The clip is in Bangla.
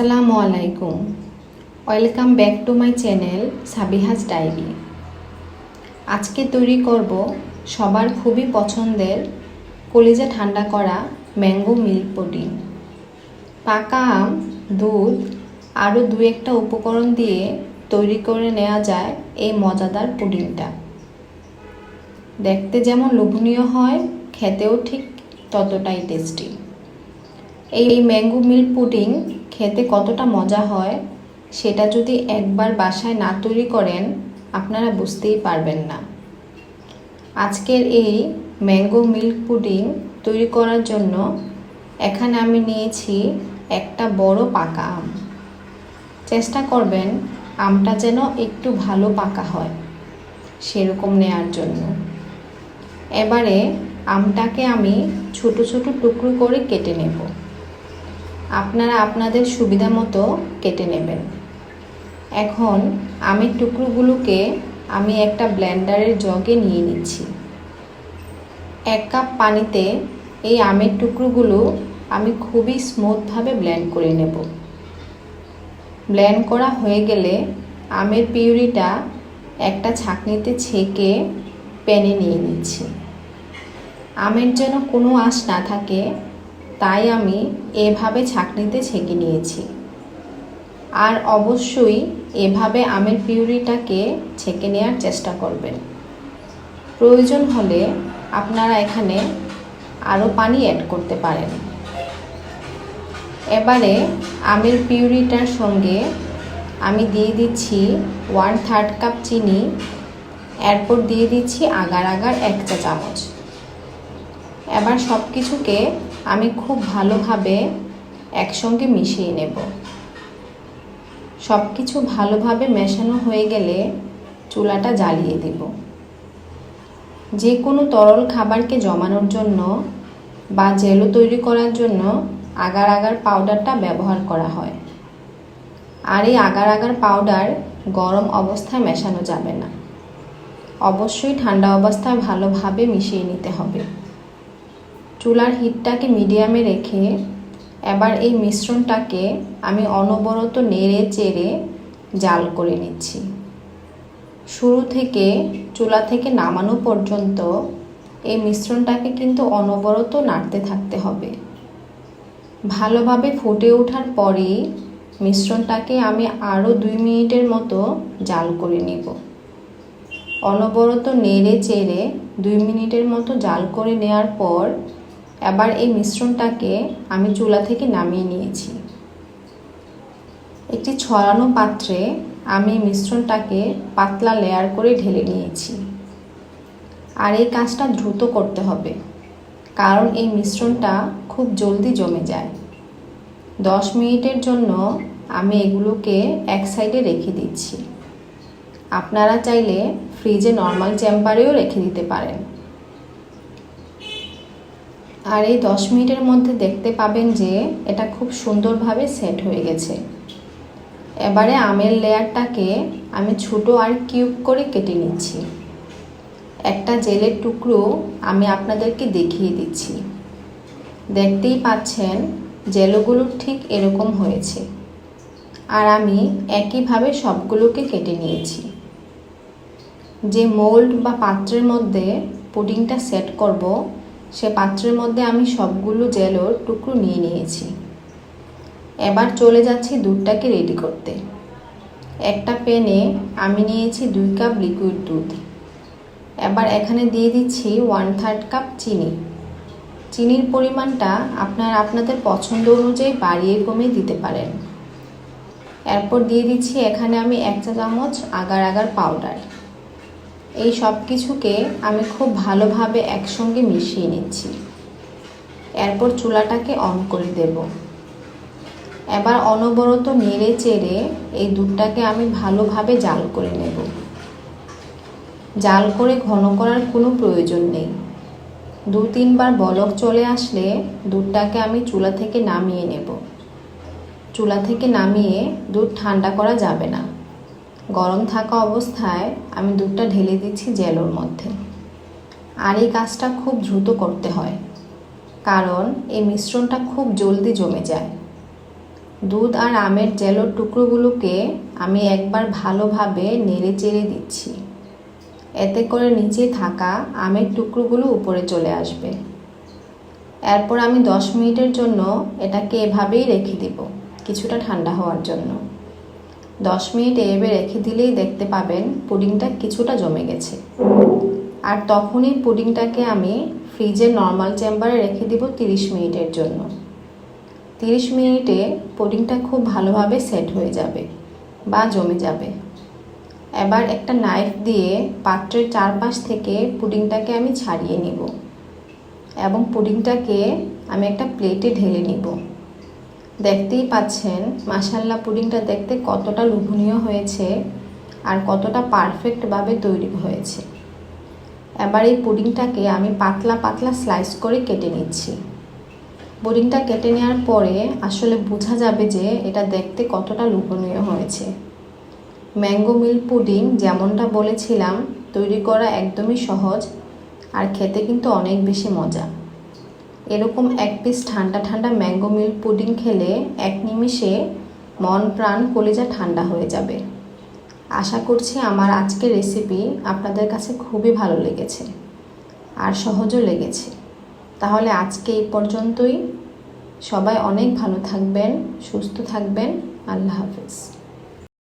আসসালামু আলাইকুম। Welcome back to my channel Sabiha's diary. আজকে তৈরি করব সবার খুবই পছন্দের কলিজা ঠান্ডা করা ম্যাঙ্গো মিল্ক পুডিং। পাকা আম, দুধ, আরও দু একটা উপকরণ দিয়ে তৈরি করে নেওয়া যায় এই মজাদার পুডিংটা। দেখতে যেমন লোভনীয় হয়, খেতেও ঠিক ততটাই টেস্টি। এই ম্যাঙ্গো মিল্ক পুডিং খেতে কতটা মজা হয়, সেটা যদি একবার বাসায় না তৈরি করেন, আপনারা বুঝতেই পারবেন না। আজকের এই ম্যাঙ্গো মিল্ক পুডিং তৈরি করার জন্য এখানে আমি নিয়েছি একটা বড় পাকা আম। চেষ্টা করবেন আমটা যেন একটু ভালো পাকা হয়, সেরকম নেয়ার জন্য। এবারে আমটাকে আমি ছোট ছোট টুকরো করে কেটে নেব। আপনারা আপনাদের সুবিধা মতো কেটে নেবেন। এখন আমের টুকরোগুলোকে আমি একটা ব্লেন্ডারের জগে নিয়ে নিচ্ছি। এক কাপ পানিতে এই আমের টুকরোগুলো আমি খুবই স্মুথভাবে ব্লেন্ড করে নেব। ব্লেন্ড করা হয়ে গেলে আমের পিউরিটা একটা ছাঁকনিতে ছেঁকে প্যানে নিয়ে নিচ্ছি। আমের যেন কোনো আঁশ না থাকে তাই আমি এভাবে ছাঁকনিতে ছেঁকে নিয়েছি। আর অবশ্যই এভাবে আমের পিউরিটাকে ছেঁকে নেওয়ার চেষ্টা করবেন। প্রয়োজন হলে আপনারা এখানে আরও পানি অ্যাড করতে পারেন। এবারে আমের পিউরিটার সঙ্গে আমি দিয়ে দিচ্ছি ওয়ান থার্ড কাপ চিনি, এরপর দিয়ে দিচ্ছি আগার আগার এক চা চামচ। এবার সব কিছুকে আমি খুব ভালোভাবে একসঙ্গে মিশিয়ে নেব। সব কিছু ভালোভাবে মেশানো হয়ে গেলে চুলাটা জ্বালিয়ে দেব। যে কোনো তরল খাবারকে জমানোর জন্য বা জেলো তৈরি করার জন্য আগার আগার পাউডারটা ব্যবহার করা হয়। আর এই আগার আগার পাউডার গরম অবস্থায় মেশানো যাবে না। অবশ্যই ঠান্ডা অবস্থায় ভালোভাবে মিশিয়ে নিতে হবে। চুলার হিটটাকে মিডিয়ামে রেখে এবার এই মিশ্রণটাকে আমি অনবরত নেড়ে চেড়ে জাল করে নিচ্ছি। শুরু থেকে চুলা থেকে নামানো পর্যন্ত এই মিশ্রণটাকে কিন্তু অনবরত নাড়তে থাকতে হবে। ভালোভাবে ফুটে ওঠার পরেই মিশ্রণটাকে আমি আরও দুই মিনিটের মতো জাল করে নিব। অনবরত নেড়ে চেড়ে দুই মিনিটের মতো জাল করে নেওয়ার পর এবার এই মিশ্রণটাকে আমি চুলা থেকে নামিয়ে নিয়েছি। একটি ছড়ানো পাত্রে আমি মিশ্রণটাকে পাতলা লেয়ার করে ঢেলে নিয়েছি। আর এই কাজটা দ্রুত করতে হবে, কারণ এই মিশ্রণটা খুব জলদি জমে যায়। দশ মিনিটের জন্য আমি এগুলোকে এক সাইডে রেখে দিচ্ছি। আপনারা চাইলে ফ্রিজে নর্মাল চেম্বারেও রেখে দিতে পারেন। আর এই দশ মিনিটের মধ্যে দেখতে পাবেন যে এটা খুব সুন্দরভাবে সেট হয়ে গেছে। এবারে আমের লেয়ারটাকে আমি ছোট আর কিউব করে কেটে নিচ্ছি। একটা জেলের টুকরো আমি আপনাদেরকে দেখিয়ে দিচ্ছি। দেখতেই পাচ্ছেন জেলোগুলো ঠিক এরকম হয়েছে। আর আমি একইভাবে সবগুলোকে কেটে নিয়েছি। যে মোল্ড বা পাত্রের মধ্যে পুডিংটা সেট করব সে পাত্রের মধ্যে আমি সবগুলো জেলোর টুকরো নিয়ে নিয়েছি। এবার চলে যাচ্ছি দুধটাকে রেডি করতে। একটা প্যানে আমি নিয়েছি দুই কাপ লিকুইড দুধ। এবার এখানে দিয়ে দিচ্ছি ওয়ান থার্ড কাপ চিনি। চিনির পরিমাণটা আপনার আপনাদের পছন্দ অনুযায়ী বাড়িয়ে কমিয়ে দিতে পারেন। এরপর দিয়ে দিচ্ছি এখানে আমি এক চা চামচ আগার আগার পাউডার এই সব কিছুকে আমি খুব ভালোভাবে একসঙ্গে মিশিয়ে নিচ্ছি। এরপর চুলাটাকে অন করে দেব। এবার অনবরত নেড়ে চেড়ে এই দুধটাকে আমি ভালোভাবে জাল করে নেব। জাল করে ঘন করার কোনো প্রয়োজন নেই। দু তিনবার বলক চলে আসলে দুধটাকে আমি চুলা থেকে নামিয়ে নেব। চুলা থেকে নামিয়ে দুধ ঠান্ডা করা যাবে না। গরম থাকা অবস্থায় আমি দুধটা ঢেলে দিচ্ছি জেলোর মধ্যে। আর এই কাজটা খুব দ্রুত করতে হয়, কারণ এই মিশ্রণটা খুব জলদি জমে যায়। দুধ আর আমের জেলোর টুকরোগুলোকে আমি একবার ভালোভাবে নেড়ে চেড়ে দিচ্ছি। এতে করে নিচে থাকা আমের টুকরোগুলো উপরে চলে আসবে। এরপর আমি দশ মিনিটের জন্য এটাকে এভাবেই রেখে দিব, কিছুটা ঠান্ডা হওয়ার জন্য। দশ মিনিট এভাবে রেখে দিলেই দেখতে পাবেন পুডিংটা কিছুটা জমে গেছে। আর তখনই পুডিংটাকে আমি ফ্রিজের নর্মাল চেম্বারে রেখে দিব তিরিশ মিনিটের জন্য। তিরিশ মিনিটে পুডিংটা খুব ভালোভাবে সেট হয়ে যাবে বা জমে যাবে। এবার একটা নাইফ দিয়ে পাত্রের চারপাশ থেকে পুডিংটাকে আমি ছাড়িয়ে নিব এবং পুডিংটাকে আমি একটা প্লেটে ঢেলে নিব। দেখতেই পাচ্ছেন মাসাল্লা পুডিংটা দেখতে কতটা লোভনীয় হয়েছে আর কতটা পারফেক্টভাবে তৈরি হয়েছে। এবার এই পুডিংটাকে আমি পাতলা পাতলা স্লাইস করে কেটে নিচ্ছি। পুডিংটা কেটে নেওয়ার পরে আসলে বোঝা যাবে যে এটা দেখতে কতটা লোভনীয় হয়েছে। ম্যাঙ্গো মিল পুডিং যেমনটা বলেছিলাম, তৈরি করা একদমই সহজ আর খেতে কিন্তু অনেক বেশি মজা। এরকম এক পিস ঠান্ডা ঠান্ডা ম্যাঙ্গো মিল্ক পুডিং খেলে এক নিমিষে মন প্রাণ কলিজা ঠান্ডা হয়ে যাবে। আশা করছি আমার আজকের রেসিপি আপনাদের কাছে খুবই ভালো লেগেছে আর সহজও লেগেছে। তাহলে আজকে এই পর্যন্তই। সবাই অনেক ভালো থাকবেন, সুস্থ থাকবেন। আল্লাহ হাফিজ।